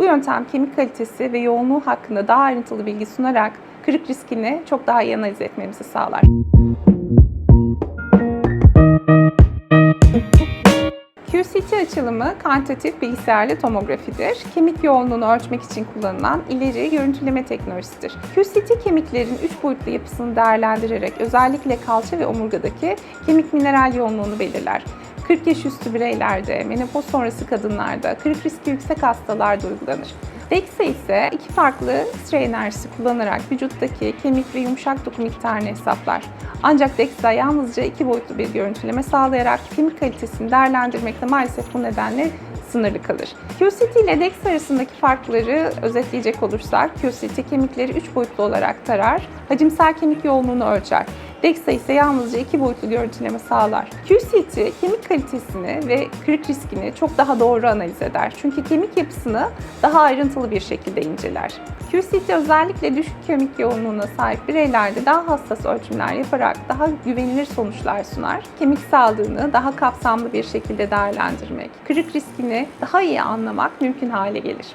Bu yöntem kemik kalitesi ve yoğunluğu hakkında daha ayrıntılı bilgi sunarak kırık riskini çok daha iyi analiz etmemizi sağlar. QCT açılımı kantitatif bilgisayarlı tomografidir. Kemik yoğunluğunu ölçmek için kullanılan ileri görüntüleme teknolojisidir. QCT kemiklerin 3 boyutlu yapısını değerlendirerek özellikle kalça ve omurgadaki kemik mineral yoğunluğunu belirler. 40 yaş üstü bireylerde, menopoz sonrası kadınlarda, kırık riski yüksek hastalarda uygulanır. DEXA ise iki farklı X-ray enerjisi kullanarak vücuttaki kemik ve yumuşak doku miktarını hesaplar. Ancak DEXA yalnızca iki boyutlu bir görüntüleme sağlayarak kemik kalitesini değerlendirmekte maalesef bu nedenle sınırlı kalır. QCT ile DEXA arasındaki farkları özetleyecek olursak, QCT kemikleri 3 boyutlu olarak tarar, hacimsel kemik yoğunluğunu ölçer. DEXA ise yalnızca iki boyutlu görüntüleme sağlar. QCT kemik kalitesini ve kırık riskini çok daha doğru analiz eder. Çünkü kemik yapısını daha ayrıntılı bir şekilde inceler. QCT özellikle düşük kemik yoğunluğuna sahip bireylerde daha hassas ölçümler yaparak daha güvenilir sonuçlar sunar. Kemik sağlığını daha kapsamlı bir şekilde değerlendirmek, kırık riskini daha iyi anlamak mümkün hale gelir.